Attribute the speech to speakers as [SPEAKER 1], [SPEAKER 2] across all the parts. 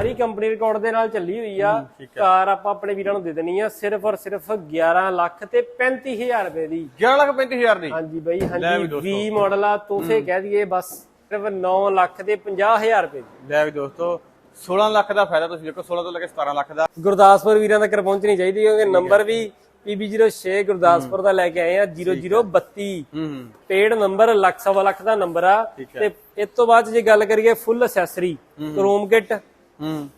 [SPEAKER 1] ਸਾਰੀ company record ਦੇ ਨਾਲ ਚੱਲੀ ਹੋਈ ਆ। ਕਾਰ ਆਪਾਂ ਆਪਣੇ ਵੀਰਾਂ ਨੂੰ ਦੇ ਦੇਣੀ ਆ ਸਿਰਫ ਔਰ ਸਿਰਫ 11 ਲੱਖ ਤੇ 35000 ਰੁਪਏ ਦੀ।
[SPEAKER 2] 11 ਲੱਖ 35000 ਦੀ
[SPEAKER 1] ਹਾਂਜੀ ਬਈ ਹਾਂਜੀ
[SPEAKER 2] ਦੋਸਤੋ।
[SPEAKER 1] 20 ਮਾਡਲ ਆ ਤੋਹਫੇ ਕਹਿ ਦਈਏ ਬਸ ਸਿਰਫ 9 ਲੱਖ ਦੇ 50000 ਰੁਪਏ ਦੀ।
[SPEAKER 2] ਲੈ ਵੀ ਦੋਸਤੋ 16 ਲੱਖ ਦਾ ਫਾਇਦਾ ਤੁਸੀਂ ਦੇਖੋ 16 ਤੋਂ ਲੈ ਕੇ 17 ਲੱਖ ਦਾ।
[SPEAKER 1] ਗੁਰਦਾਸਪੁਰ ਵੀਰਾਂ ਤੱਕ ਪਹੁੰਚਣੀ ਚਾਹੀਦੀ ਕਿਉਂਕਿ ਨੰਬਰ ਵੀ PB06 ਗੁਰਦਾਸਪੁਰ ਦਾ ਲੈ ਕੇ ਆਏ ਆ 0032
[SPEAKER 2] ਹੂੰ।
[SPEAKER 1] ਪੇਡ ਨੰਬਰ ਲੱਖ ਸਵਾ ਲੱਖ ਦਾ ਨੰਬਰ ਆ। ਤੇ ਇਸ ਤੋਂ ਬਾਅਦ ਜੇ ਗੱਲ ਕਰੀਏ ਫੁੱਲ ਅਸੈਸਰੀ ਕ੍ਰੋਮ ਕਿਟ
[SPEAKER 2] ਹੂੰ।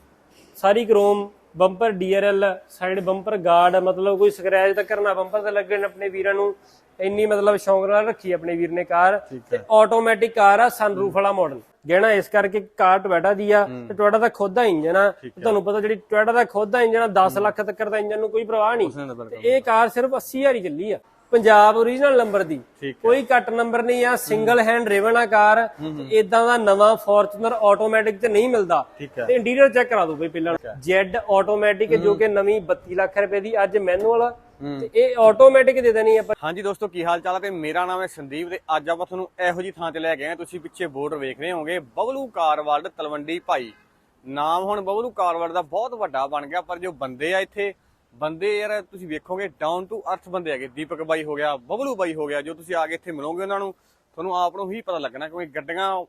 [SPEAKER 1] ਸਾਰੀ chrome bumper DRL side bumper guard ਮਤਲਬ ਕੋਈ ਸਕ੍ਰੈਚ ਤੱਕ ਨਾ ਬੰਪਰ ਤੇ ਲੱਗਣ ਆਪਣੇ ਵੀਰਾਂ ਨੂੰ। ਇੰਨੀ ਮਤਲਬ ਸ਼ੌਂਕ ਨਾਲ ਰੱਖੀ ਆਪਣੇ ਵੀਰ ਨੇ ਕਾਰ। ਤੇ ਆਟੋਮੈਟਿਕ ਕਾਰ ਆ ਸਨਰੂਫ ਵਾਲਾ ਮਾਡਲ ਗਹਿਣਾ ਇਸ ਕਰਕੇ ਕਾਰ ਟੋਇਟਾ ਦੀ ਆ ਤੇ ਟੋਇਟਾ ਦਾ ਖੁਦ ਦਾ ਇੰਜਨ ਆ। ਤੇ ਤੁਹਾਨੂੰ ਪਤਾ ਜਿਹੜੀ ਟੋਇਟਾ ਦਾ ਖੁਦ ਦਾ ਇੰਜਨ ਆ 10 ਲੱਖ ਤੱਕ ਦਾ ਇੰਜਨ ਨੂੰ ਕੋਈ ਪਰਵਾਹ ਨਹੀਂ। ਤੇ ਇਹ ਕਾਰ ਸਿਰਫ 80000 ਹੀ ਚੱਲੀ ਆ। ਪੰਜਾਬ ਓਰੀਜਨਲ ਨੰਬਰ ਦੀ। ਕੋਈ ਘੱਟ ਨੰਬਰ ਨਹੀਂ ਆ ਸਿੰਗਲ ਹੈਂਡ ਰੇਵਨ ਆ ਕਾਰ ਇਦਾਂ ਦਾ ਨਵਾਂ ਫੋਰਚੂਨਰ ਆਟੋਮੈਟਿਕ ਤੇ ਨਹੀਂ ਮਿਲਦਾ। ਤੇ ਇੰਟੀਰੀਅਰ ਚੈੱਕ ਕਰਾ ਦਿਓ ਬਈ ਪਹਿਲਾਂ। ਜੈਡ ਆਟੋਮੈਟਿਕ ਜੋ ਕਿ ਨਵੀਂ 32 ਲੱਖ ਰੁਪਏ ਦੀ ਅੱਜ ਮੈਨੂਅਲ ਤੇ ਇਹ ਆਟੋਮੈਟਿਕ ਦੇ ਦੇਣੀ ਆਪਾਂ।
[SPEAKER 2] ਹਾਂਜੀ ਦੋਸਤੋ ਕੀ ਹਾਲ ਚਾਲ ਹੈ ਤੇ ਮੇਰਾ ਨਾਮ ਹੈ ਸੰਦੀਪ ਤੇ ਅੱਜ ਆਪਾਂ ਤੁਹਾਨੂੰ ਇਹੋ ਜੀ ਥਾਂ ਤੇ ਲੈ ਕੇ ਆਏ। ਤੁਸੀਂ ਪਿੱਛੇ ਬੋਰਡ ਵੇਖ ਰਹੇ ਹੋਵੋਗੇ ਬਬਲੂ ਕਾਰ ਵਰਲਡ ਤਲਵੰਡੀ ਭਾਈ। ਨਾਮ ਹੁਣ ਬਬਲੂ ਕਾਰ ਵਰਲਡ ਦਾ ਬਹੁਤ ਵੱਡਾ ਬਣ ਗਿਆ ਪਰ ਜੋ ਬੰਦੇ ਆ ਇੱਥੇ ਬੰਦੇ ਯਾਰ ਤੁਸੀਂ ਵੇਖੋਗੇ ਡਾਊਨ ਟੂ ਅਰਥ ਬੰਦੇ ਹੈਗੇ। ਦੀਪਕ ਬਾਈ ਹੋ ਗਿਆ ਬਬਲੂ ਬਾਈ ਹੋ ਗਿਆ ਜੋ ਤੁਸੀਂ ਆ ਕੇ ਇੱਥੇ ਮਿਲੋਗੇ ਉਹਨਾਂ ਨੂੰ ਤੁਹਾਨੂੰ ਆਪ ਨੂੰ ਹੀ ਪਤਾ ਲੱਗਣਾ ਕਿਉਂਕਿ ਗੱਡੀਆਂ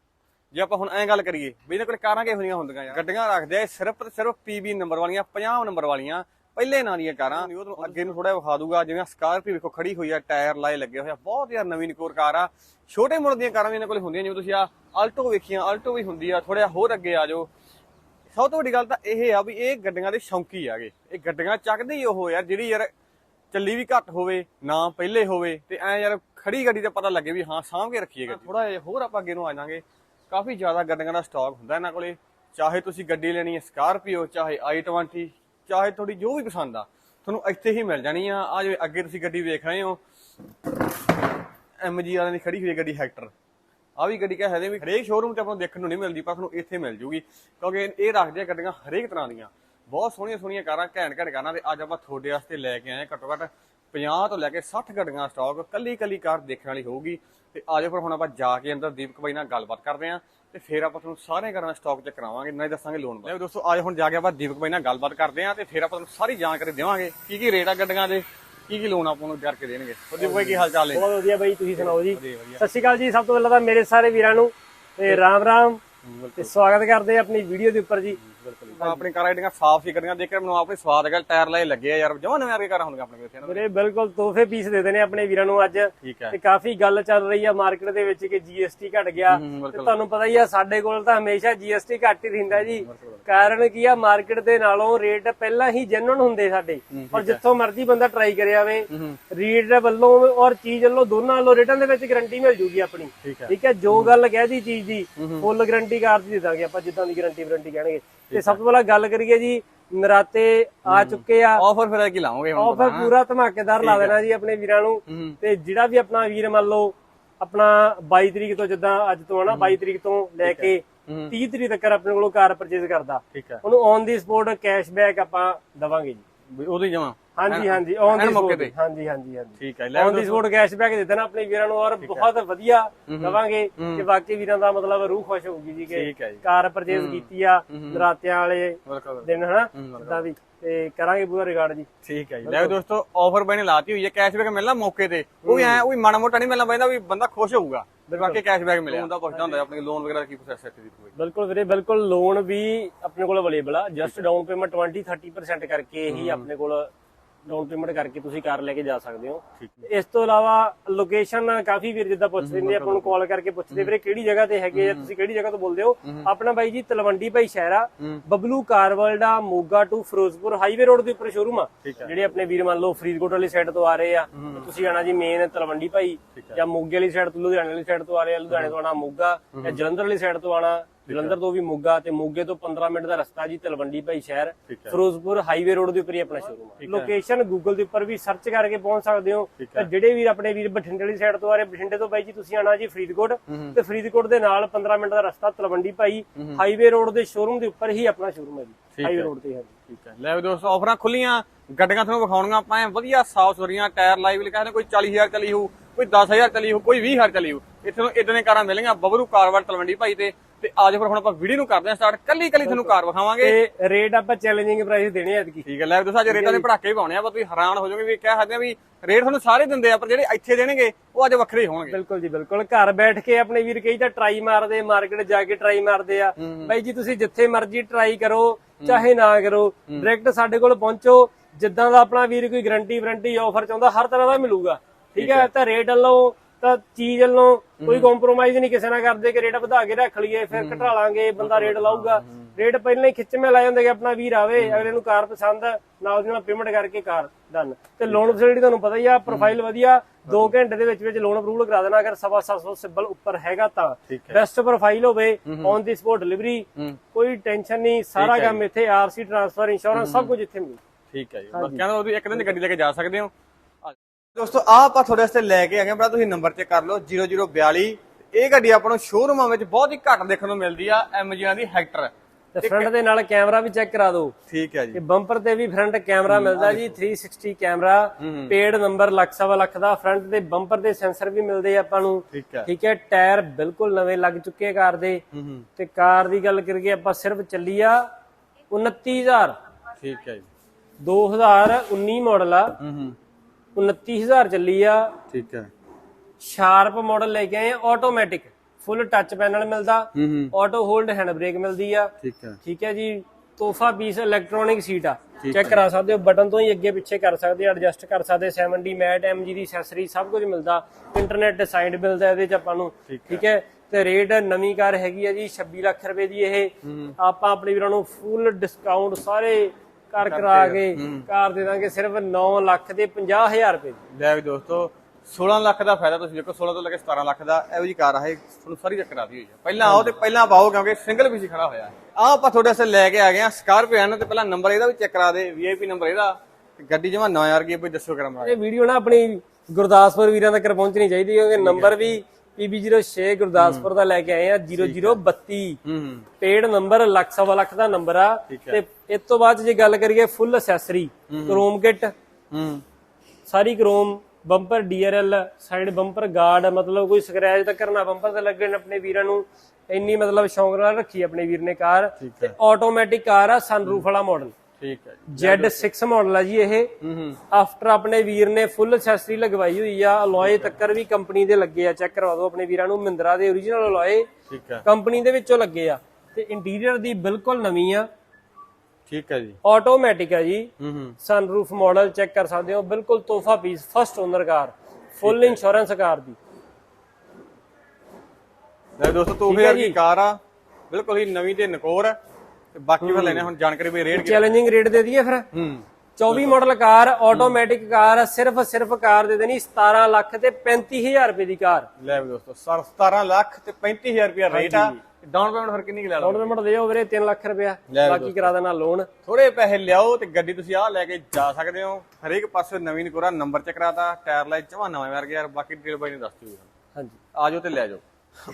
[SPEAKER 2] ਜੇ ਆਪਾਂ ਹੁਣ ਐਂ ਗੱਲ ਕਰੀਏ ਵੀ ਇਹਨਾਂ ਕੋਲ ਕਾਰਾਂ ਕਿਹੋ ਜਿਹੀਆਂ ਹੁੰਦੀਆਂ ਯਾਰ? ਗੱਡੀਆਂ ਰੱਖਦੇ ਆ ਸਿਰਫ ਤੇ ਸਿਰਫ ਪੀਬੀ ਨੰਬਰ ਵਾਲੀਆਂ 50 ਨੰਬਰ ਵਾਲੀਆਂ ਪਹਿਲੇ ਨਾਂ ਦੀਆਂ ਕਾਰਾਂ। ਉਹ ਤੁਹਾਨੂੰ ਅੱਗੇ ਨੂੰ ਥੋੜਾ ਵਿਖਾ ਦੂਗਾ ਜਿਵੇਂ ਸਕਾਰਪੀਓ ਵੇਖੋ ਖੜੀ ਹੋਈ ਆ ਟਾਇਰ ਲਾਏ ਲੱਗੇ ਹੋਏ ਆ। ਬਹੁਤ ਯਾਰ ਨਵੀਂ ਨਿਕੋਰ ਕਾਰ ਆ। ਛੋਟੇ ਮੁੱਲ ਦੀਆਂ ਕਾਰਾਂ ਵੀ ਇਹਨਾਂ ਕੋਲ ਹੁੰਦੀਆਂ ਜਿਵੇਂ ਤੁਸੀਂ ਆ ਆਲਟੋ ਵੇਖੀਆਂ ਆਲਟੋ ਵੀ ਹੁੰਦੀ ਆ ਥੋੜਾ ਹੋਰ ਅੱਗੇ ਆ ਜਾਓ। ਸਭ ਤੋਂ ਵੱਡੀ ਗੱਲ ਤਾਂ ਇਹ ਆ ਵੀ ਇਹ ਗੱਡੀਆਂ ਦੇ ਸ਼ੌਂਕੀ ਆਗੇ। ਇਹ ਗੱਡੀਆਂ ਚੱਕਦੇ ਹੀ ਉਹ ਯਾਰ, ਜਿਹੜੀ ਯਾਰ ਚੱਲੀ ਵੀ ਘੱਟ ਹੋਵੇ, ਨਾ ਪਹਿਲੇ ਹੋਵੇ, ਤੇ ਐ ਯਾਰ ਖੜੀ ਗੱਡੀ ਦਾ ਪਤਾ ਲੱਗੇ ਵੀ ਹਾਂ, ਸਾਂਭ ਕੇ ਰੱਖੀਏ ਗੱਡੀ। ਥੋੜਾ ਜਿਹਾ ਹੋਰ ਆਪਾਂ ਅੱਗੇ ਨੂੰ ਆ ਜਾਾਂਗੇ। ਕਾਫੀ ਜ਼ਿਆਦਾ ਗੱਡੀਆਂ ਦਾ ਸਟਾਕ ਹੁੰਦਾ ਇਹਨਾਂ ਕੋਲੇ। ਚਾਹੇ ਤੁਸੀਂ ਗੱਡੀ ਲੈਣੀ ਹੈ ਸਕਾਰਪੀਓ ਚਾਹੇ i20 ਚਾਹੇ ਤੁਹਾਡੀ ਜੋ ਵੀ ਪਸੰਦ ਆ, ਤੁਹਾਨੂੰ ਇੱਥੇ ਹੀ ਮਿਲ ਜਾਣੀ ਆ। ਆ ਜਿਵੇਂ ਅੱਗੇ ਤੁਸੀਂ ਗੱਡੀ ਵੇਖ ਰਹੇ ਹੋ ਐਮਜੀ ਵਾਲਿਆਂ ਦੀ ਖੜੀ ਹੋਈ ਗੱਡੀ ਹੈਕਟਰ ਆ ਵੀ ਗੱਡੀ ਕਹਿੰਦੇ ਵੀ ਹਰੇਕ ਸ਼ੋਰੂਮ 'ਚ ਆਪਾਂ ਨੂੰ ਦੇਖਣ ਨੂੰ ਨਹੀਂ ਮਿਲਦੀ, ਪਰ ਤੁਹਾਨੂੰ ਇੱਥੇ ਮਿਲ ਜੂਗੀ। ਕਿਉਂਕਿ ਇਹ ਰੱਖਦੇ ਆ ਗੱਡੀਆਂ ਹਰੇਕ ਤਰ੍ਹਾਂ ਦੀਆਂ। ਬਹੁਤ ਸੋਹਣੀਆਂ ਸੋਹਣੀਆਂ ਕਾਰਾਂ, ਘੈਂਟ ਘੈਂਟ ਕਾਰਾਂ ਤੇ ਅੱਜ ਆਪਾਂ ਤੁਹਾਡੇ ਵਾਸਤੇ ਲੈ ਕੇ ਆਏ ਘੱਟੋ ਘੱਟ 50 ਤੋਂ ਲੈ ਕੇ 60 ਗੱਡੀਆਂ ਸਟਾਕ ਕੱਲੀ ਕੱਲੀ ਕਾਰ ਦੇਖਣ ਵਾਲੀ ਹੋਊਗੀ। ਤੇ ਆਜੋ ਫਿਰ ਹੁਣ ਆਪਾਂ ਜਾ ਕੇ ਅੰਦਰ ਦੀਪਕ ਬਾਈ ਨਾਲ ਗੱਲਬਾਤ ਕਰਦੇ ਹਾਂ। ਤੇ ਫਿਰ ਆਪਾਂ ਤੁਹਾਨੂੰ ਸਾਰੇ ਘਰਾਂ ਦਾ ਸਟਾਕ ਚੈੱਕ ਕਰਾਵਾਂਗੇ, ਨਹੀਂ ਦੱਸਾਂਗੇ ਲੋਨ ਬਾਰੇ। ਦੋਸਤੋ ਆਜੋ ਹੁਣ ਜਾ ਕੇ ਆਪਾਂ ਦੀਪਕ ਬਾਈ ਨਾਲ ਗੱਲਬਾਤ ਕਰਦੇ ਹਾਂ ਤੇ ਫਿਰ ਆਪਾਂ ਤੁਹਾਨੂੰ ਸਾਰੀ ਜਾਣਕਾਰੀ ਦੇਵਾਂਗੇ। ਕੀ ਕੀ ਰੇਟ ਆ ਗੱਡੀਆਂ ਦੇ? ਕੀ ਕੀ ਲੋਨ ਆਪਾਂ ਨੂੰ ਕਰਕੇ ਦੇਣਗੇ? ਉਹ ਦੀਪਕ ਬਾਈ ਕੀ ਹਾਲ ਚਾਲ ਹੈ
[SPEAKER 1] ਬਹੁਤ ਵਧੀਆ ਬਾਈ ਤੁਸੀਂ ਸੁਣਾਓ ਜੀ। ਸਤਿ ਸ਼੍ਰੀ ਅਕਾਲ ਜੀ ਸਭ ਤੋਂ ਪਹਿਲਾਂ ਤਾਂ ਮੇਰੇ ਸਾਰੇ ਵੀਰਾਂ ਨੂੰ ਤੇ ਰਾਮ ਰਾਮ ਤੇ ਸਵਾਗਤ ਕਰਦੇ ਆਪਣੀ ਵੀਡੀਓ ਦੇ ਉੱਪਰ ਜੀ।
[SPEAKER 2] ਬਿਲਕੁਲ ਆਪਣੀ ਕਾਰ ਆਈਡੀਆਂ ਸਾਫ਼ ਹੀ ਗੱਡੀਆਂ ਦੇਖ ਕੇ ਮੈਨੂੰ ਆਪਣੇ ਸਵਾਦ ਹੈਗਾ ਟਾਇਰ ਲਾਏ ਲੱਗੇ ਆ ਯਾਰ ਜਮਾਂ ਨਵੇਂ ਵਰਗੇ ਕਾਰ ਹੁੰਦੀਆਂ ਆਪਣੇ ਕੋਲ ਇੱਥੇ
[SPEAKER 1] ਵੀਰੇ ਬਿਲਕੁਲ ਤੋਹਫੇ ਪੀਸ ਦੇ ਦੇਣੇ ਆਪਣੇ ਵੀਰਾਂ ਨੂੰ ਅੱਜ। ਤੇ ਕਾਫੀ ਗੱਲ ਚੱਲ ਰਹੀ ਆ ਮਾਰਕੀਟ ਦੇ ਵਿੱਚ ਕਿ GST ਘਟ ਗਿਆ। ਤੇ। ਤੁਹਾਨੂੰ ਪਤਾ ਹੀ ਆ ਸਾਡੇ ਕੋਲ ਤਾਂ ਹਮੇਸ਼ਾ GST ਘੱਟ ਹੀ ਰਹਿੰਦਾ ਜੀ। ਕਾਰਨ ਕੀ ਆ ਮਾਰਕੀਟ ਦੇ ਨਾਲੋਂ ਰੇਟ ਪਹਿਲਾਂ ਹੀ ਜੈਨੂਨ ਹੁੰਦੇ ਸਾਡੇ। ਔਰ ਜਿੱਥੋਂ ਮਰਜ਼ੀ ਬੰਦਾ ਟਰਾਈ ਕਰੇ ਆਵੇ। ਰੇਟ ਵੱਲੋਂ ਔਰ ਚੀਜ਼ ਵੱਲੋਂ ਦੋਨਾਂ ਵੱਲੋਂ ਰੇਟਾਂ ਦੇ ਵਿੱਚ ਗਾਰੰਟੀ ਮਿਲ ਜੂਗੀ ਆਪਣੀ।
[SPEAKER 2] ਠੀਕ ਹੈ।
[SPEAKER 1] ਜੋ ਗੱਲ ਕਹਿਦੀ ਚੀਜ਼ ਦੀ ਫੁੱਲ ਗਾਰੰਟੀ ਕਾਰ ਦੀ ਦੇ ਦਾਂਗੇ ਆਪਾਂ ਜਿੱਦਾਂ ਦੀ ਗਾਰੰਟੀ ਵਾਰੰਟੀ ਕਹਿਣਗੇ। ਤੇ ਸਭ ਤੋਂ ਪਹਿਲਾਂ ਗੱਲ ਕਰੀਏ ਜੀ ਨਰਾਤੇ ਆ ਚੁੱਕੇ ਆ।
[SPEAKER 2] ਆਫਰ ਫਿਰ ਕੀ ਲਾਉਂਗੇ ਹੁਣ
[SPEAKER 1] ਆਫਰ ਪੂਰਾ ਧਮਾਕੇਦਾਰ ਲਾ ਦੇਣਾ ਜੀ ਆਪਣੇ ਵੀਰਾਂ ਨੂੰ। ਤੇ ਜਿਹੜਾ ਵੀ ਆਪਣਾ ਵੀਰ ਮੰਨ ਲਓ ਆਪਣਾ 22 ਤਰੀਕ ਤੋਂ ਜਿੱਦਾਂ ਅੱਜ ਤੋਂ ਹਨਾ 22 ਤਰੀਕ ਤੋਂ ਲੈ ਕੇ 30 ਤਰੀਕ ਤੱਕ ਆਪਣੇ ਕੋਲੋਂ ਕਾਰ ਪਰਚੇਜ਼ ਕਰਦਾ।
[SPEAKER 2] ਠੀਕ ਹੈ
[SPEAKER 1] ਉਹਨੂੰ ਔਨ ਦੀ ਸਪੋਰਟ ਕੈਸ਼ਬੈਕ ਆਪਾਂ ਦਵਾਂਗੇ ਜੀ।
[SPEAKER 2] ਉਦੋਂ ਹੀ ਜਮਾ।
[SPEAKER 1] ਹਾਂਜੀ ਹਾਂਜੀ ਔਨ ਦੀ
[SPEAKER 2] ਤੇ।
[SPEAKER 1] ਹਾਂਜੀ ਹਾਂਜੀ ਹਾਂਜੀ।
[SPEAKER 2] ਠੀਕ ਹੈ ਲੈ
[SPEAKER 1] ਔਨ ਦੀ ਸਪੋਰਟ ਕੈਸ਼ਬੈਕ ਦੇ ਦੇਣਾ ਆਪਣੇ ਵੀਰਾਂ ਨੂੰ ਔਰ ਬਹੁਤ ਵਧੀਆ ਦਵਾਂਗੇ ਕਿ ਬਾਕੀ ਵੀਰਾਂ ਦਾ ਮਤਲਬ ਰੂਹ ਖੁਸ਼ ਹੋਊਗੀ ਜੀ ਕਿ ਕਾਰ ਪਰਚੇਜ਼ ਕੀਤੀ ਆ ਨਰਾਤਿਆਂ ਵਾਲੇ ਦਿਨ ਹਨਾ? ਜਿੱਦਾਂ ਵੀ। ਤੇ ਕਰਾਂਗੇ ਪੂਰਾ ਰਿਕਾਰਡ ਜੀ।
[SPEAKER 2] ਠੀਕ ਹੈ ਜੀ। ਲੈ ਦੋਸਤੋ ਆਫਰ ਬਣੇ ਲਾਤੀ ਹੋਈ ਹੈ ਕੈਸ਼ਬੈਕ ਮਿਲਣਾ ਮੌਕੇ ਤੇ। ਉਹ ਵੀ ਐ ਉਹ ਵੀ ਮਾੜਾ ਮੋਟਾ ਨਹੀਂ ਮਿਲਣਾ ਪੈਂਦਾ ਵੀ ਬੰਦਾ ਖੁਸ਼ ਹੋਊਗਾ। ਬਾਕੀ ਕੈਸ਼ਬੈਕ ਮਿਲਿਆ। ਹੁੰਦਾ ਪੁੱਛਦਾ ਹੁੰਦਾ ਆਪਣੇ ਲੋਨ ਵਗੈਰਾ ਕੀ ਪ੍ਰੋਸੈਸ ਹੈ ਦੀ ਕੋਈ
[SPEAKER 1] ਬਿਲਕੁਲ ਵੀਰੇ ਬਿਲਕੁਲ। ਲੋਨ ਵੀ ਆਪਣੇ ਕੋਲ ਅਵੇਲੇਬਲ ਆ। ਜਸਟ ਡਾਊਨ ਪੇਮੈਂਟ 20 30% ਕਰਕੇ ਹੀ। ਆਪਣੇ ਕੋਲ ਡਾਊਨ ਪੇਮੈਂਟ ਕਰਕੇ ਤੁਸੀਂ ਕਾਰ ਲੈ ਕੇ ਜਾ ਸਕਦੇ ਹੋ। ਇਸ ਤੋਂ ਇਲਾਵਾ ਲੋਕੇਸ਼ਨ ਕਾਫੀ ਵੀਰ ਜਿੱਦਾਂ ਪੁੱਛਦੇ ਨੇ ਆਪਾਂ ਨੂੰ ਕਾਲ ਕਰਕੇ ਪੁੱਛਦੇ ਵੀਰੇ ਕਿਹੜੀ ਜਗ੍ਹਾ ਤੇ ਹੈਗੇ ਆ ਤੁਸੀਂ ਕਿਹੜੀ ਜਗ੍ਹਾ ਤੋਂ ਬੋਲਦੇ ਹੋ? ਆਪਣਾ ਬਾਈ ਜੀ ਤਲਵੰਡੀ ਭਾਈ ਸ਼ਹਿਰਾ ਬਬਲੂ ਕਾਰ ਵਰਲਡ ਆ Moga to Firozpur highway road ਦੇ ਉੱਪਰ ਸ਼ੋਰੂਮ ਆ। ਜਿਹੜੇ ਆਪਣੇ ਵੀਰ ਮੰਨ ਲਓ ਫਰੀਦਕੋਟ ਵਾਲੀ ਸਾਈਡ ਤੋਂ ਆ ਰਹੇ ਆ ਤੁਸੀਂ ਆਣਾ ਜੀ ਮੇਨ ਤਲਵੰਡੀ ਭਾਈ ਜਾਂ ਮੋਗੇ ਵਾਲੀ ਸਾਈਡ ਤੋਂ ਲੁਧਿਆਣੇ ਵਾਲੀ ਸਾਈਡ ਤੋਂ ਆ ਰਹੇ ਆ ਲੁਧਿਆਣੇ ਤੋਂ ਆਣਾ ਮੋਗਾ ਜਾਂ ਜਲੰਧਰ ਵਾਲੀ ਸਾਈਡ ਤੋਂ ਆਣਾ ਜਲੰਧਰ ਤੋਂ ਵੀ ਮੋਗਾ ਤੇ ਮੋਗੇ ਤੋਂ 15 ਮਿੰਟ ਦਾ ਰਸਤਾ ਜੀ ਤਲਵੰਡੀ ਭਾਈ ਸ਼ਹਿਰ। ਫਿਰੋਜ਼ਪੁਰ ਹਾਈਵੇ ਰੋਡ ਦੇ ਉੱਪਰ ਹੀ ਆਪਣਾ ਸ਼ੋਰੂਮ ਹੈ। ਲੋਕੇਸ਼ਨ ਗੂਗਲ ਦੇ ਉੱਪਰ ਵੀ ਸਰਚ ਕਰਕੇ ਪਹੁੰਚ ਸਕਦੇ ਹੋ। ਤੇ ਜਿਹੜੇ ਵੀਰ ਆਪਣੇ ਵੀਰ ਬਠਿੰਡੇ ਵਾਲੀ ਸਾਈਡ ਤੋਂ ਆ ਰਹੇ ਬਠਿੰਡੇ ਤੋਂ ਬਾਈ ਜੀ ਤੁਸੀਂ ਆਣਾ ਜੀ ਫਰੀਦਕੋਟ। ਤੇ ਫਰੀਦਕੋਟ ਦੇ ਨਾਲ 15 ਮਿੰਟ ਦਾ ਰਸਤਾ ਤਲਵੰਡੀ ਭਾਈ ਹਾਈਵੇ ਰੋਡ ਦੇ ਸ਼ੋਰੂਮ ਦੇ ਉੱਪਰ ਹੀ ਆਪਣਾ ਸ਼ੋਰੂਮ ਹੈ ਜੀ। ਹਾਈਵੇ ਰੋਡ ਤੇ ਹੈ ਜੀ।
[SPEAKER 2] ਠੀਕ ਹੈ। ਲੈ ਦੋਸਤੋ ਆਫਰਾਂ ਖੁੱਲੀਆਂ ਗੱਡੀਆਂ ਤੁਹਾਨੂੰ ਵਿਖਾਉਣੀਆਂ ਆਪਾਂ ਐਂ ਵਧੀਆ ਸਾਫ਼ ਸੁਥਰੀਆਂ ਟਾਇਰ ਲਾਈਵ ਲਿਖਿਆ ਨੇ ਕੋਈ 40000 ਚਲੀ ਹੋਊ ਕੋਈ 10000 ਚਲੀ ਹੋਊ ਕੋਈ 20000 ਚਲੀ ਹੋਊ ਇੱਥੇ ਨੂੰ ਇਦਾਂ ਦੀਆਂ ਕਾਰਾਂ ਮਿਲਣਗੀਆਂ ਬਬਰੂ ਕਾਰਵਾਰ ਤਲਵੰਡੀ ਭਾਈ ਤੇ ਤੇ ਆਜੋ ਫਿਰ ਹੁਣ ਆਪਾਂ ਵੀਡੀਓ ਨੂੰ ਕਰਦੇ ਹਾਂ ਸਟਾਰਟ ਕੱਲੀ ਕੱਲੀ ਤੁਹਾਨੂੰ ਕਾਰ ਵਿਖਾਵਾਂਗੇ।
[SPEAKER 1] ਤੇ ਰੇਟ ਆਪਾਂ ਚੈਲੰਜਿੰਗ ਪ੍ਰਾਈਸ ਦੇਣੇ ਐਤਕੀ।
[SPEAKER 2] ਠੀਕ ਹੈ ਲੈ ਦੋਸਤੋ ਅੱਜ ਰੇਟਾਂ ਦੇ ਪੜਾਕੇ ਵੀ ਪਾਉਣੇ ਆ ਪਰ ਤੁਸੀਂ ਹੈਰਾਨ ਹੋ ਜਾਓਗੇ ਵੀ ਕਹਿ ਸਕਦੇ ਆ ਵੀ ਰੇਟ ਤੁਹਾਨੂੰ ਸਾਰੇ ਦਿੰਦੇ ਆ ਪਰ ਜਿਹੜੇ ਇੱਥੇ ਦੇਣਗੇ ਉਹ ਅੱਜ ਵੱਖਰੇ ਹੋਣਗੇ।
[SPEAKER 1] ਬਿਲਕੁਲ ਜੀ ਬਿਲਕੁਲ। ਘਰ ਬੈਠ ਕੇ ਆਪਣੇ ਵੀਰ ਕਈ ਤਾਂ ਟਰਾਈ ਮਾਰਦੇ ਮਾਰਕੀਟ ਜਾ ਕੇ ਟਰਾਈ ਮਾਰਦੇ ਆ। ਬਾਈ ਜੀ ਤੁਸੀਂ ਜਿੱਥੇ ਮਰਜ਼ੀ ਟਰਾਈ ਕਰੋ ਚਾਹੇ ਨਾ ਕਰੋ ਡਾਇਰੈਕਟ ਸਾਡੇ ਕੋਲ ਪਹੁੰਚੋ। ਜਿੱਦਾਂ ਦਾ ਆਪਣਾ ਵੀਰ ਕੋਈ ਗਾਰੰਟੀ ਵਾਰੰਟੀ ਆਫਰ ਚਾਹੁੰਦਾ ਹਰ ਤਰ੍ਹਾਂ ਦਾ ਮਿਲੂਗਾ। ਠੀਕ ਹੈ ਤਾਂ ਰੇਟ ਵੱਲੋਂ ਤਾਂ ਚੀਜ਼ ਵੱਲੋਂ ਕੋਈ ਕੰਪਰੋਮਾਈਜ਼ ਨਹੀਂ ਕਿਸੇ ਨਾਲ ਕਰਦੇ ਕਿ ਰੇਟ ਵਧਾ ਕੇ ਰੱਖ ਲਈਏ ਫਿਰ ਘਟਾ ਲਾਂਗੇ ਬੰਦਾ ਰੇਟ ਲਾਊਗਾ। ਰੇਟ ਪਹਿਲਾਂ ਹੀ ਖਿੱਚਵੇਂ ਲਾ ਜਾਂਦੇ ਕਿ ਆਪਣਾ ਵੀਰ ਆਵੇ ਅਗਲੇ ਨੂੰ ਕਾਰ ਪਸੰਦ ਨਾਲ ਦੀ ਨਾਲ ਪੇਮੈਂਟ ਕਰਕੇ ਕਾਰ ਡਨ ਤੇ ਲੋਨ ਫੈਸਿਲਿਟੀ ਤੁਹਾਨੂੰ ਪਤਾ ਹੀ ਆ ਪ੍ਰੋਫਾਈਲ ਵਧੀਆ 2 ਘੰਟੇ ਦੇ ਵਿੱਚ ਵਿੱਚ ਲੋਨ ਅਪਰੂਵਲ ਕਰਾ ਦੇਣਾ ਅਗਰ ਸਵਾ 700 ਸਿਬਲ ਉੱਪਰ ਹੈਗਾ ਤਾਂ। ਬੈਸਟ ਪ੍ਰੋਫਾਈਲ ਹੋਵੇ ਔਨ ਦੀ ਸਪੋਰਟ ਡਿਲੀਵਰੀ ਕੋਈ ਟੈਨਸ਼ਨ ਨਹੀਂ ਸਾਰਾ ਕੰਮ ਇੱਥੇ ਆਰਸੀ ਟ੍ਰਾਂਸਫਰ ਇੰਸ਼ੋਰੈਂਸ ਸਭ ਕੁਝ ਇੱਥੇ ਮਿਲੂ।
[SPEAKER 2] ਠੀਕ ਹੈ ਜੀ। ਬਸ ਕਹਿੰਦਾ ਤੁਸੀਂ ਇੱਕ ਦਿਨ ਦੀ ਗੱਡੀ ਲੈ ਕੇ ਜਾ ਸਕਦੇ ਹੋ। ਦੋਸਤੋ ਆ ਆਪਾਂ ਤੁਹਾਡੇ ਵਾਸਤੇ ਲੈ ਕੇ ਆ ਗਏ ਬੜਾ ਤੁਸੀਂ ਨੰਬਰ ਚੈੱਕ ਕਰ ਲਓ 0042 ਇਹ ਗੱਡੀ ਆਪਾਂ ਨੂੰ ਸ਼ੋਰੂਮਾਂ ਵਿੱਚ ਬਹੁਤ ਹੀ ਘੱਟ ਦੇਖਣ ਨੂੰ ਮਿਲਦੀ ਆ ਐਮਜੀਆਂ ਦੀ ਹੈਕਟਰ।
[SPEAKER 1] ਤੇ ਫਰੰਟ ਦੇ ਨਾਲ ਕੈਮਰਾ ਵੀ ਚੈੱਕ ਕਰਾ ਦਿਓ।
[SPEAKER 2] ਠੀਕ ਹੈ
[SPEAKER 1] ਤੇ
[SPEAKER 2] ਜੀ
[SPEAKER 1] ਬੰਪਰ ਤੇ ਵੀ ਫਰੰਟ ਕੈਮਰਾ ਮਿਲਦਾ ਜੀ 360 ਕੈਮਰਾ ਪੇਡ ਨੰਬਰ ਲੱਖ ਸਵਾ ਲੱਖ ਦਾ। ਫਰੰਟ ਦੇ ਬੰਪਰ ਦੇ ਸੈਂਸਰ ਵੀ ਮਿਲਦੇ ਆ ਆਪਾਂ ਨੂੰ।
[SPEAKER 2] ਠੀਕ ਹੈ।
[SPEAKER 1] ਟਾਇਰ ਬਿਲਕੁਲ ਨਵੇਂ ਲੱਗ ਚੁੱਕੇ ਆ ਕਾਰ ਦੇ। ਤੇ ਕਾਰ ਦੀ ਗੱਲ ਕਰੀਏ ਆਪਾਂ ਸਿਰਫ ਚੱਲੀ ਆ 29000
[SPEAKER 2] ਠੀਕ ਹੈ ਜੀ।
[SPEAKER 1] 2019 ਮਾਡਲ ਆ। 29000 ਚੱਲੀ ਆ।
[SPEAKER 2] ਠੀਕ ਹੈ।
[SPEAKER 1] ਸ਼ਾਰਪ ਮਾਡਲ ਲੈ ਕੇ ਆਏ ਆਟੋਮੈਟਿਕ ਫੁੱਲ ਟੱਚ ਪੈਨਲ ਮਿਲਦਾ। ਆਟੋ ਹੋਲਡ ਹੈਂਡ ਬ੍ਰੇਕ ਮਿਲਦੀ ਆ।
[SPEAKER 2] ਠੀਕ ਹੈ।
[SPEAKER 1] ਠੀਕ ਹੈ ਜੀ। ਤੋਹਫਾ ਪੀਸ ਇਲੈਕਟ੍ਰੋਨਿਕ ਸੀਟ ਆ। ਚੈੱਕ ਕਰਾ ਸਕਦੇ ਹੋ। ਬਟਨ ਤੋਂ ਹੀ ਅੱਗੇ ਪਿੱਛੇ ਕਰ ਸਕਦੇ ਐਡਜਸਟ ਕਰ ਸਕਦੇ। 70 ਮੈਟ ਐਮਜੀ ਦੀ ਐਕਸੈਸਰੀ ਸਭ ਕੁਝ ਮਿਲਦਾ। ਇੰਟਰਨੈਟ ਸਾਈਡ ਮਿਲਦਾ ਇਹਦੇ ਚ ਆਪਾਂ ਨੂੰ। ਠੀਕ ਹੈ। ਤੇ ਰੇਟ ਨਵੀਂ ਕਾਰ ਹੈਗੀ ਆ ਜੀ 26 ਲੱਖ ਰੁਪਏ ਦੀ ਇਹ। ਆਪਾਂ ਆਪਣੇ ਵੀਰਾਂ ਨੂੰ ਫੁੱਲ ਡਿਸਕਾਊਂਟ ਸਾਰੇ ਕਰ ਕਰਾ ਕੇ ਕਾਰ ਦੇ ਦਾਂਗੇ ਸਿਰਫ 9 ਲੱਖ ਦੇ 50000 ਰੁਪਏ ਦੀ
[SPEAKER 2] ਲੈ ਵੀ ਦੋਸਤੋ 16 ਲੱਖ ਦਾ ਫਾਇਦਾ ਤੁਸੀਂ ਦੇਖੋ 16 ਤੋਂ ਲੈ ਕੇ 17 ਲੱਖ ਦਾ ਇਹੋ ਜੀ ਕਾਰ ਆ ਇਹ ਤੁਹਾਨੂੰ ਸਾਰੀ ਚੱਕਰ ਆਦੀ ਹੋਈ ਹੈ ਪਹਿਲਾਂ ਆਓ ਤੇ ਪਹਿਲਾਂ ਪਾਓ ਕਿਉਂਕਿ ਸਿੰਗਲ ਪੀਸੀ ਖੜਾ ਹੋਇਆ। ਆ ਆਪਾਂ ਤੁਹਾਡੇ ਵਾਸਤੇ ਲੈ ਕੇ ਆ ਗਏ ਆ ਸਕਾਰਪੀਓ ਤੇ ਪਹਿਲਾਂ ਨੰਬਰ ਇਹਦਾ ਵੀ ਚੈੱਕ ਕਰਾ ਦੇ ਵੀਆਈਪੀ ਨੰਬਰ ਇਹਦਾ। ਗੱਡੀ ਜਮਾ ਨਾ ਯਾਰ ਕੀ ਕੋਈ ਦੱਸੋ ਕਰਾਂ
[SPEAKER 1] ਇਹ ਵੀਡੀਓ ਨਾ ਆਪਣੀ ਗੁਰਦਾਸਪੁਰ ਵੀਰਾਂ ਤੱਕ ਪਹੁੰਚਣੀ ਚਾਹੀਦੀ ਕਿਉਂਕਿ ਨੰਬਰ ਵੀ PB06 ਗੁਰਦਾਸਪੁਰ ਦਾ ਲੈ ਕੇ ਆਏ ਆ 0032
[SPEAKER 2] ਹੂੰ। ਹੂੰ।
[SPEAKER 1] ਪੇਡ ਨੰਬਰ ਲੱਖ ਸਵਾ ਲੱਖ ਦਾ ਨੰਬਰ ਆ। ਤੇ ਇਸ ਤੋਂ ਬਾਅਦ ਜੇ ਗੱਲ ਕਰੀਏ ਫੁੱਲ ਅਸੈਸਰੀ ਕ੍ਰੋਮ ਕਿਟ।
[SPEAKER 2] ਹੂੰ।
[SPEAKER 1] ਸਾਰੀ chrome bumper DRL side bumper guard ਮਤਲਬ ਕੋਈ ਸਕ੍ਰੈਚ ਤੱਕ ਨਾ ਬੰਪਰ ਤੇ ਲੱਗੇ ਨੇ ਆਪਣੇ ਵੀਰਾਂ ਨੂੰ। ਇੰਨੀ ਮਤਲਬ ਸ਼ੌਂਕ ਨਾਲ ਰੱਖੀ ਆਪਣੇ ਵੀਰ ਨੇ ਕਾਰ। ਤੇ ਆਟੋਮੈਟਿਕ ਕਾਰ ਆ ਸਨਰੂਫ ਵਾਲਾ ਮਾਡਲ
[SPEAKER 2] ਠੀਕ ਹੈ ਜੀ।
[SPEAKER 1] Z6 ਮਾਡਲ ਆ ਜੀ ਇਹ।
[SPEAKER 2] ਹੂੰ ਹੂੰ।
[SPEAKER 1] ਆਫਟਰ ਆਪਣੇ ਵੀਰ ਨੇ ਫੁੱਲ ਅਸੈਸਰੀ ਲਗਵਾਈ ਹੋਈ ਆ। ਅਲੋਏ ਤੱਕਰ ਵੀ ਕੰਪਨੀ ਦੇ ਲੱਗੇ ਆ। ਚੈੱਕ ਕਰਵਾ ਦਿਓ ਆਪਣੇ ਵੀਰਾਂ ਨੂੰ। ਮਹਿੰਦਰਾ ਦੇ origignal ਅਲੋਏ
[SPEAKER 2] ਠੀਕ ਹੈ।
[SPEAKER 1] ਕੰਪਨੀ ਦੇ ਵਿੱਚੋਂ ਲੱਗੇ ਆ। ਤੇ ਇੰਟੀਰੀਅਰ ਦੀ ਬਿਲਕੁਲ ਨਵੀਂ ਆ।
[SPEAKER 2] ਠੀਕ ਹੈ ਜੀ।
[SPEAKER 1] ਆਟੋਮੈਟਿਕ ਜੀ।
[SPEAKER 2] ਹੂੰ ਹੂੰ।
[SPEAKER 1] ਸਨਰੂਫ ਮਾਡਲ ਚੈੱਕ ਕਰ ਸਕਦੇ ਹੋ। ਬਿਲਕੁਲ ਤੋਹਫਾ piece first owner car full insurance car ਦੀ।
[SPEAKER 2] ਲੈ ਦੋਸਤੋ ਤੂੰ ਫੇਰ ਦੀ ਕਾਰ ਆ। ਬਿਲਕੁਲ ਹੀ ਨਵੀਂ ਤੇ ਨਕੋਰ ਤੇ ਬਾਕੀ ਫਿਰ ਲੈਣੇ ਹੁਣ ਜਾਣਕਾਰੀ ਵੀ ਰੇਟ
[SPEAKER 1] ਚੈਲੰਜਿੰਗ ਰੇਟ ਦੇ ਦਈਏ ਫਿਰ।
[SPEAKER 2] ਹੂੰ।
[SPEAKER 1] 24 ਮਾਡਲ ਕਾਰ ਆਟੋਮੈਟਿਕ ਕਾਰ ਸਿਰਫ ਸਿਰਫ ਕਾਰ ਦੇ ਦੇਣੀ 17 ਲੱਖ ਤੇ 35000 ਰੁਪਏ ਦੀ ਕਾਰ।
[SPEAKER 2] ਲੈ ਵੀ ਦੋਸਤੋ ਸਰ 17 ਲੱਖ ਤੇ 35000 ਰੁਪਇਆ ਰੇਟ ਆ। ਡਾਊਨ ਪੇਮੈਂਟ ਫਿਰ ਕਿੰਨੀ ਲੈ ਲਓ?
[SPEAKER 1] ਡਾਊਨ ਪੇਮੈਂਟ ਦਿਓ ਵੀਰੇ 3 ਲੱਖ ਰੁਪਇਆ।
[SPEAKER 2] ਲੈ
[SPEAKER 1] ਬਾਕੀ ਕਰਾ ਦੇਣਾ ਲੋਨ
[SPEAKER 2] ਥੋੜੇ ਪੈਸੇ ਲਿਆਓ ਤੇ ਗੱਡੀ ਤੁਸੀਂ ਆਹ ਲੈ ਕੇ ਜਾ ਸਕਦੇ ਹੋ। ਹਰੇਕ ਪਾਸੇ ਨਵੀਂ ਨਕੋਰਾ ਨੰਬਰ ਚੈੱਕ ਕਰਾਤਾ ਟਾਇਰ ਲਾਈ ਜਮਾ ਨਵੇਂ ਵਰਗੇ ਯਾਰ ਬਾਕੀ ਡਿਟੇਲ ਬਾਈ ਨੇ ਦੱਸ ਦਿਓ
[SPEAKER 1] ਹਾਂਜੀ।
[SPEAKER 2] ਆ ਜਾਓ ਤੇ ਲੈ ਜਾਓ।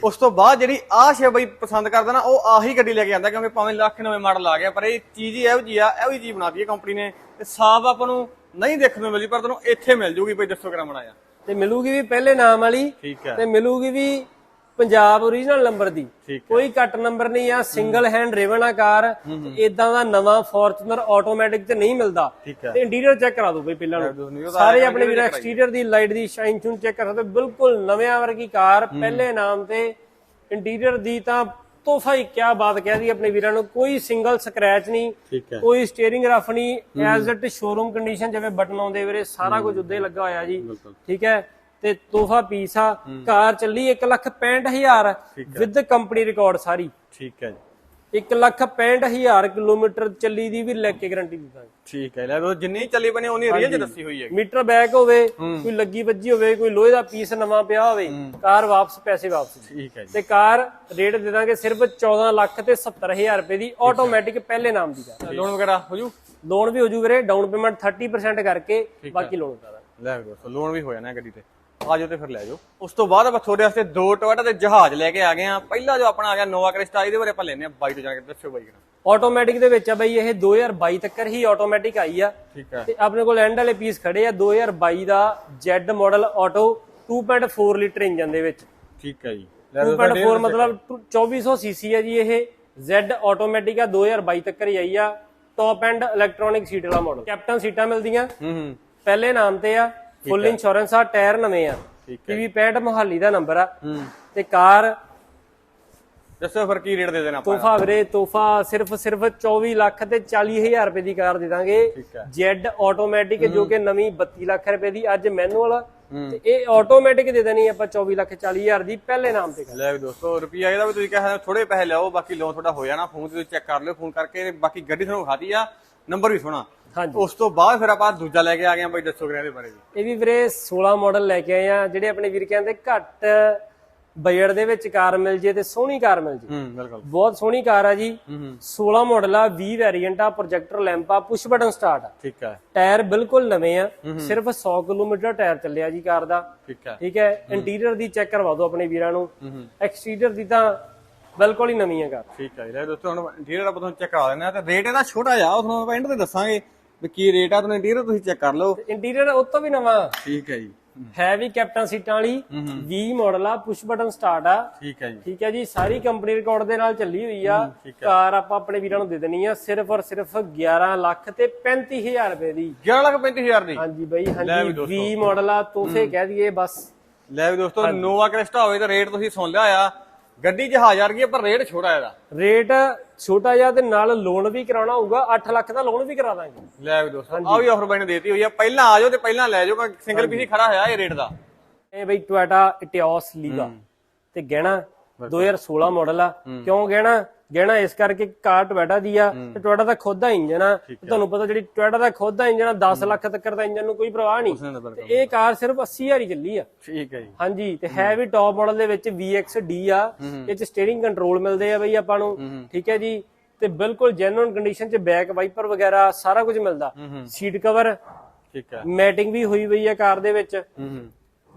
[SPEAKER 2] ਉਸ ਤੋਂ ਬਾਅਦ ਜਿਹੜੀ ਆਹ ਸ਼ੇ ਬਈ ਪਸੰਦ ਕਰਦਾ ਨਾ ਉਹ ਆਹੀ ਗੱਡੀ ਲੈ ਕੇ ਆਂਦਾ ਕਿਉਂਕਿ ਭਾਵੇਂ ਲੱਖ ਨਵੇਂ ਮਾਡਲ ਆ ਗਿਆ ਪਰ ਇਹ ਚੀਜ਼ ਹੀ ਇਹੋ ਜੀ ਆ ਇਹੋ ਜੀ ਚੀਜ਼ ਬਣਾਤੀ ਹੈ ਕੰਪਨੀ ਨੇ। ਤੇ ਸਾਫ਼ ਆਪਾਂ ਨੂੰ ਨਹੀਂ ਦੇਖਣ ਨੂੰ ਮਿਲਦੀ ਪਰ ਤੁਹਾਨੂੰ ਇੱਥੇ ਮਿਲ ਜੂਗੀ ਬਈ ਦੱਸੋ ਕਿਹੜਾ ਬਣਾਇਆ
[SPEAKER 1] ਤੇ ਮਿਲੂਗੀ ਵੀ ਪਹਿਲੇ ਨਾਮ ਵਾਲੀ
[SPEAKER 2] ਠੀਕ ਹੈ।
[SPEAKER 1] ਤੇ ਮਿਲੂਗੀ ਵੀ ਪੰਜਾਬ origignal ਨੰਬਰ ਦੀ। ਕੋਈ ਕੱਟ ਨੰਬਰ ਨਹੀਂ ਆ ਸਿੰਗਲ ਹੈਂਡ ਡਰਾਈਵਨ ਆ ਕਾਰ ਇਦਾਂ ਦਾ ਨਵਾਂ ਫੋਰਚੂਨਰ ਆਟੋਮੈਟਿਕ ਤੇ ਨਹੀਂ ਮਿਲਦਾ। ਤੇ ਇੰਟੀਰੀਅਰ ਚੈੱਕ ਕਰਾ ਦਿਓ ਬਈ ਪਹਿਲਾਂ
[SPEAKER 2] ਨੂੰ।
[SPEAKER 1] ਸਾਰੇ ਆਪਣੇ ਵੀਰ ਐਕਸਟੀਰੀਅਰ ਦੀ ਲਾਈਟ ਦੀ ਸ਼ਾਈਨ ਚੂਨ ਚੈੱਕ ਕਰ ਸਕਦੇ ਹੋ। ਬਿਲਕੁਲ ਨਵਿਆਂ ਵਰਗੀ ਕਾਰ ਪਹਿਲੇ ਨਾਮ ਤੇ। ਇੰਟੀਰੀਅਰ ਦੀ ਤਾਂ ਤੋਹਫਾ ਹੀ ਕਿਆ ਬਾਤ ਕਹਿ ਦੀ ਆਪਣੇ ਵੀਰਾਂ ਨੂੰ। ਕੋਈ ਸਿੰਗਲ ਸਕ੍ਰੈਚ ਨਹੀਂ ਕੋਈ ਸਟੀਅਰਿੰਗ ਰਫ ਨਹੀਂ। ਐਜ਼ ਇਟ ਸ਼ੋਰੂਮ ਕੰਡੀਸ਼ਨ ਜਿਵੇਂ ਬਟਨ ਆਉਂਦੇ ਵੀਰੇ ਸਾਰਾ ਕੁਝ ਉੱਦੇ ਲੱਗਾ ਹੋਇਆ ਜੀ। ਠੀਕ ਹੈ। ਤੇ ਤੋਹਫਾ ਪੀਸ ਆ ਕਾਰ ਚੱਲੀ 165000 ਵਿਦ ਕੰਪਨੀ ਰਿਕਾਰਡ ਸਾਰੀ।
[SPEAKER 2] ਠੀਕ ਹੈ ਜੀ।
[SPEAKER 1] 165000 ਕਿਲੋਮੀਟਰ ਚੱਲੀ ਦੀ ਵੀ ਲੈ ਕੇ ਗਾਰੰਟੀ ਦਿੰਦਾ
[SPEAKER 2] ਠੀਕ ਹੈ। ਲੈ ਜਿੰਨੀ ਚੱਲੀ ਬਣੀ ਉਨੀ ਰੀਅਲ ਚ ਦੱਸੀ ਹੋਈ ਹੈ।
[SPEAKER 1] ਮੀਟਰ ਬੈਕ ਹੋਵੇ ਕੋਈ ਲੱਗੀ ਵੱਜੀ ਹੋਵੇ ਕੋਈ ਲੋਹੇ ਦਾ ਪੀਸ ਨਵਾਂ ਪਿਆ ਹੋਵੇ ਕਾਰ ਵਾਪਸ ਪੈਸੇ ਵਾਪਸ
[SPEAKER 2] ਠੀਕ ਹੈ ਜੀ।
[SPEAKER 1] ਤੇ ਕਾਰ ਰੇਟ ਦੇ ਦਾਂਗੇ ਸਿਰਫ 14 ਲੱਖ ਤੇ 70000 ਰੁਪਏ ਦੀ ਆਟੋਮੈਟਿਕ ਪਹਿਲੇ ਨਾਮ ਦੀ ਕਾਰ
[SPEAKER 2] ਲੋਨ ਵਗੈਰਾ ਹੋ ਜੂ?
[SPEAKER 1] ਲੋਨ ਵੀ ਹੋ ਜੂ ਵੀਰੇ ਡਾਊਨ ਪੇਮੈਂਟ 30% ਕਰਕੇ ਬਾਕੀ ਲੋਨ ਕਰਾ
[SPEAKER 2] ਲੈ ਦੋਸਤੋ ਲੋਨ ਵੀ ਹੋ ਜਾਣਾ ਗੱਡੀ ਤੇ। ਆ ਜਾਓ ਤੇ ਫਿਰ ਲੈ ਜਾਓ। ਉਸ ਤੋਂ ਬਾਅਦ ਆਪਾਂ ਤੁਹਾਡੇ ਵਾਸਤੇ ਦੋ ਟੋਇਟਾ ਦੇ ਜਹਾਜ਼ ਲੈ ਕੇ ਆ ਗਏ ਆ। ਪਹਿਲਾ ਜੋ ਆਪਣਾ ਆ ਗਿਆ ਨੋਵਾ ਕ੍ਰਿਸਟਾ ਇਹਦੇ ਬਾਰੇ ਆਪਾਂ ਲੈਨੇ ਆ ਬਾਈ ਤੋਂ ਜਾਣ ਕੇ ਦੱਸੋ ਬਾਈ ਕਿਹੜਾ
[SPEAKER 1] ਆਟੋਮੈਟਿਕ ਦੇ ਵਿੱਚ ਆ ਬਈ ਇਹ 2022 ਤੱਕ ਹੀ ਆਟੋਮੈਟਿਕ ਆਈ ਆ।
[SPEAKER 2] ਠੀਕ ਹੈ
[SPEAKER 1] ਤੇ ਆਪਣੇ ਕੋਲ ਐਂਡ ਵਾਲੇ ਪੀਸ ਖੜੇ ਆ 2022 ਦਾ Z model auto 2.4 litre engine ਦੇ ਵਿੱਚ।
[SPEAKER 2] ਠੀਕ ਹੈ ਜੀ। ਲੈ ਲਓ
[SPEAKER 1] 2.4 ਮਤਲਬ 2400 ਸੀਸੀ ਹੈ ਜੀ ਇਹ। Z ਆਟੋਮੈਟਿਕ ਆ 2022 ਤੱਕ ਹੀ ਆਈ ਆ। ਟੌਪ ਐਂਡ ਇਲੈਕਟ੍ਰੋਨਿਕ ਸੀਟ ਵਾਲਾ ਮਾਡਲ ਕੈਪਟਨ ਸੀਟਾਂ ਮਿਲਦੀਆਂ।
[SPEAKER 2] ਹੂੰ ਹੂੰ।
[SPEAKER 1] ਪਹਿਲੇ ਨਾਮ ਤੇ ਆ। ਫੁੱਲ ਇੰਸ਼ੋਰੈਂਸ ਆ ਟਾਇਰ ਨਵੇਂ ਆ। ਪੀਵੀ 65 ਮੁਹਾਲੀ ਦਾ ਨੰਬਰ ਆ। ਤੇ ਕਾਰ
[SPEAKER 2] ਦੱਸੋ ਫਿਰ ਕੀ ਰੇਟ ਦੇ ਦੇਣਾ ਆਪਾਂ
[SPEAKER 1] ਤੋਹਫਾ ਵੀਰੇ ਤੋਹਫਾ ਸਿਰਫ ਸਿਰਫ 24 ਲੱਖ ਤੇ 40000 ਰੁਪਏ ਦੀ ਕਾਰ ਦੇ ਦਾਂਗੇ। ਜੈਡ ਆਟੋਮੈਟਿਕ ਜੋ ਕਿ ਨਵੀਂ 32 ਲੱਖ ਰੁਪਏ ਦੀ ਅੱਜ ਮੈਨੂਅਲ। ਤੇ ਇਹ ਆਟੋਮੈਟਿਕ ਦੇ ਦੇਣੀ ਆਪਾਂ 24 ਲੱਖ 40000 ਦੀ ਪਹਿਲੇ ਨਾਮ ਤੇ
[SPEAKER 2] ਲੈ ਦੋਸਤੋ ਰੁਪਿਆ ਇਹਦਾ ਵੀ ਤੁਸੀਂ ਕਹਿਆ ਥੋੜੇ ਪੈਸੇ ਲਿਆਓ ਬਾਕੀ ਲੋਨ ਤੁਹਾਡਾ ਹੋ ਜਾਣਾ ਫੋਨ ਤੇ ਚੈੱਕ ਕਰ ਲਿਓ ਫੋਨ ਕਰਕੇ ਬਾਕੀ ਗੱਡੀ ਤੁਹਾਨੂੰ ਖਾਦੀ ਆ ਨੰਬਰ ਵੀ ਸੋਹਣਾ।
[SPEAKER 1] ਹਾਂਜੀ।
[SPEAKER 2] ਉਸ ਤੋਂ ਬਾਅਦ ਫਿਰ ਆਪਾਂ ਦੂਜਾ ਲੈ ਕੇ ਆ ਗਏ ਆ ਬਾਈ ਦੱਸੋ ਕਿਹਨਾਂ ਦੇ ਬਾਰੇ ਜੀ
[SPEAKER 1] ਇਹ ਵੀ ਵੀਰੇ 16 ਮਾਡਲ ਲੈ ਕੇ ਆਏ ਆ ਜਿਹੜੇ ਆਪਣੇ ਵੀਰ ਕਹਿੰਦੇ ਘੱਟ ਬਜਟ ਦੇ ਵਿੱਚ ਕਾਰ ਮਿਲ ਜੇ ਤੇ ਸੋਹਣੀ ਕਾਰ ਮਿਲ ਜੇ।
[SPEAKER 2] ਹੂੰ ਬਿਲਕੁਲ।
[SPEAKER 1] ਬਹੁਤ ਸੋਹਣੀ ਕਾਰ ਆ ਜੀ।
[SPEAKER 2] ਹੂੰ ਹੂੰ।
[SPEAKER 1] 16 ਮਾਡਲ ਆ 20 ਵੈਰੀਐਂਟ ਆ ਪ੍ਰੋਜੈਕਟਰ ਲੈਂਪ ਆ ਪੁਸ਼ ਬਟਨ ਸਟਾਰਟ ਆ।
[SPEAKER 2] ਠੀਕ ਹੈ।
[SPEAKER 1] ਟਾਇਰ ਬਿਲਕੁਲ ਨਵੇਂ ਆ ਸਿਰਫ 100 ਕਿਲੋਮੀਟਰ ਟਾਇਰ ਚੱਲਿਆ ਜੀ ਕਾਰ ਦਾ।
[SPEAKER 2] ਠੀਕ ਹੈ।
[SPEAKER 1] ਠੀਕ ਹੈ? ਇੰਟੀਰੀਅਰ ਦੀ ਚੈੱਕ ਕਰਵਾ ਦਿਓ ਆਪਣੇ ਵੀਰਾਂ ਨੂੰ। ਐਕਸਟੀਰੀਅਰ ਦੀ ਤਾਂ ਬਿਲਕੁਲ ਹੀ ਨਵੀਂ ਹੈ ਕਾਰ।
[SPEAKER 2] ਠੀਕ ਹੈ ਜੀ। ਲੈ ਦੋਸਤੋ ਹੁਣ ਇੰਟੀਰੀਅਰ ਆਪਾਂ ਤੁਹਾਨੂੰ ਚੈੱਕ ਕਰਾ ਦਿੰਦੇ ਆ ਤੇ ਰੇਟ ਇਹਦਾ ਛੋਟਾ ਜਿਹਾ ਉਹ ਤੁਹਾਨੂੰ ਆਪਾਂ ਐਂਡ ਤੇ ਦੱਸਾਂਗੇ। ਵੀ ਕੀ ਰੇਟ ਆ ਤੁਹਾਨੂੰ ਇੰਟੀਰੀਅਰ ਤੁਸੀਂ ਚੈੱਕ ਕਰ ਲਓ।
[SPEAKER 1] ਇੰਟੀਰੀਅਰ ਉਹ ਤੋਂ ਵੀ ਨਵਾਂ।
[SPEAKER 2] ਠੀਕ ਹੈ ਜੀ।
[SPEAKER 1] ਹੈ ਵੀ ਕੈਪਟਨ ਸੀਟਾਂ ਵਾਲੀ 20 ਮਾਡਲ ਆ ਪੁਸ਼ ਬਟਨ ਸਟਾਰਟ ਆ।
[SPEAKER 2] ਠੀਕ ਹੈ ਜੀ।
[SPEAKER 1] ਠੀਕ ਹੈ ਜੀ ਸਾਰੀ ਕੰਪਨੀ ਰਿਕਾਰਡ ਦੇ ਨਾਲ ਚੱਲੀ ਹੋਈ ਆ। ਕਾਰ ਆਪਾਂ ਆਪਣੇ ਵੀਰਾਂ ਨੂੰ ਦੇ ਦੇਣੀ ਆ ਸਿਰਫ ਔਰ ਸਿਰਫ 11 ਲੱਖ ਤੇ 35000 ਰੁਪਏ ਦੀ।
[SPEAKER 2] 11 ਲੱਖ 35000 ਦੀ?
[SPEAKER 1] ਹਾਂਜੀ ਬਈ ਹਾਂਜੀ 20 ਮਾਡਲ ਆ ਤੋਹਫੇ ਕਹਿ ਦਈਏ ਬਸ।
[SPEAKER 2] ਲੈ ਵੀ ਦੋਸਤੋ ਨੋਵਾ ਕ੍ਰਿਸਟਾ ਹੋਵੇ ਤਾਂ ਰੇਟ ਤੁਸੀਂ ਸੁਣ ਲਿਆ ਆ ਗੱਡੀ 1000 ਕੀ ਪਰ ਰੇਟ ਛੋਟਾ ਇਹਦਾ।
[SPEAKER 1] ਰੇਟ ਛੋਟਾ ਜਿਹਾ ਤੇ ਨਾਲ ਲੋਨ ਵੀ ਕਰਾਉਣਾ ਹੋਊਗਾ 8 ਲੱਖ ਦਾ ਲੋਨ ਵੀ ਕਰਾ ਦਾਂਗੇ।
[SPEAKER 2] ਲੈ ਵੀ ਦੋਸਤੋ ਆ ਵੀ ਆਫਰ ਬਾਈ ਨੇ ਦੇਤੀ ਹੋਈ ਆ। ਪਹਿਲਾਂ ਆ ਜਾਓ ਤੇ ਪਹਿਲਾਂ ਲੈ ਜਾਓ ਮੈਂ ਸਿੰਗਲ ਪੀਸ ਹੀ ਖੜਾ ਹੋਇਆ ਇਹ ਰੇਟ ਦਾ।
[SPEAKER 1] ਇਹ ਬਈ ਟੋਇਟਾ ਇਟਿਓਸ ਲੀਗਾ ਤੇ ਗਹਿਣਾ 2016 ਮਾਡਲ ਆ। ਕਿਉਂ ਗਹਿਣਾ? ਗਹਿਣਾ ਇਸ ਕਰਕੇ ਕਾਰ ਟੋਇਟਾ ਦੀ ਆ ਤੇ ਟੋਇਟਾ ਦਾ ਖੁਦ ਦਾ ਇੰਜਨ ਆ ਤੁਹਾਨੂੰ ਪਤਾ ਜਿਹੜੀ ਟੋਇਟਾ ਦਾ ਖੁਦ ਦਾ ਇੰਜਨ ਆ 10 ਲੱਖ ਤੱਕ ਦਾ ਇੰਜਨ ਨੂੰ ਕੋਈ ਪਰਵਾਹ ਨਹੀਂ।
[SPEAKER 2] ਤਾਂ
[SPEAKER 1] ਇਹ ਕਾਰ ਸਿਰਫ 80000 ਹੀ ਚੱਲੀ ਆ।
[SPEAKER 2] ਠੀਕ ਹੈ ਜੀ।
[SPEAKER 1] ਹਾਂਜੀ ਤੇ ਹੈ। ਵੀ ਟੌਪ ਮਾਡਲ ਦੇ ਵਿੱਚ VXD ਆ ਇਹ ਚ ਸਟੀਅਰਿੰਗ ਕੰਟਰੋਲ ਮਿਲਦੇ ਆ ਬਈ ਆਪਾਂ ਨੂੰ। ਠੀਕ ਹੈ ਜੀ ਤੇ ਬਿਲਕੁਲ ਜੈਨੂਇਨ ਕੰਡੀਸ਼ਨ ਚ ਬੈਕ ਵਾਈਪਰ ਵਗੈਰਾ ਸਾਰਾ ਕੁਝ ਮਿਲਦਾ। ਸੀਟ ਕਵਰ
[SPEAKER 2] ਠੀਕ ਹੈ।
[SPEAKER 1] ਮੈਟਿੰਗ ਵੀ ਹੋਈ ਹੋਈ ਆ ਕਾਰ ਦੇ ਵਿੱਚ।
[SPEAKER 2] ਹੂੰ। ਹੂੰ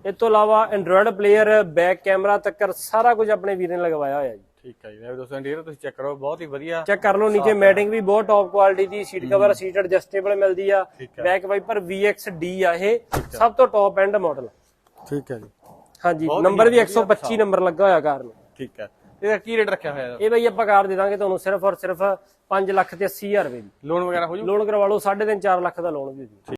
[SPEAKER 1] ਇਸ ਤੋਂ ਇਲਾਵਾ ਐਂਡਰੋਇਡ ਪਲੇਅਰ ਬੈਕ ਕੈਮਰਾ ਤੱਕ ਸਾਰਾ ਕੁਝ ਆਪਣੇ ਵੀਰ ਨੇ ਲਗਵਾਇਆ ਹੋਇਆ ਜੀ।
[SPEAKER 2] ਠੀਕ ਹੈ ਜੀ ਵੀ ਦੋਸਤੋ ਇੰਟੀਰੀਅਰ ਤੁਸੀਂ ਚੈੱਕ ਕਰੋ ਬਹੁਤ ਹੀ ਵਧੀਆ
[SPEAKER 1] ਚੈੱਕ ਕਰ ਲਓ ਨੀਚੇ ਮੈਟਿੰਗ ਵੀ ਬਹੁਤ ਟੌਪ ਕੁਆਲਿਟੀ ਦੀ ਸੀਟ ਕਵਰ ਸੀਟ ਐਡਜਸਟੇਬਲ ਮਿਲਦੀ ਆ। ਬੈਕ ਵਾਈਪਰ VXD ਆ ਇਹ ਸਭ ਤੋਂ ਟੌਪ ਐਂਡ ਮਾਡਲ
[SPEAKER 2] ਠੀਕ ਹੈ ਜੀ।
[SPEAKER 1] ਹਾਂਜੀ ਨੰਬਰ ਵੀ 125 ਨੰਬਰ ਲੱਗਾ ਹੋਇਆ ਕਾਰ ਨੂੰ।
[SPEAKER 2] ਠੀਕ ਹੈ ਇਹਦਾ ਕੀ ਰੇਟ ਰੱਖਿਆ ਹੋਇਆ
[SPEAKER 1] ਇਹ ਬਈ ਆਪਾਂ ਕਾਰ ਦੇ ਦਾਂਗੇ ਤੁਹਾਨੂੰ ਸਿਰਫ ਔਰ ਸਿਰਫ 5 ਲੱਖ ਤੇ 80 ਹਜ਼ਾਰ ਰੁਪਏ ਦੀ।
[SPEAKER 2] ਲੋਨ ਵਗੈਰਾ ਹੋ ਜੂ?
[SPEAKER 1] ਲੋਨ ਕਰਵਾ ਲਓ 3.5 4 ਲੱਖ ਦਾ ਲੋਨ ਵੀ ਹੋ ਜੂ।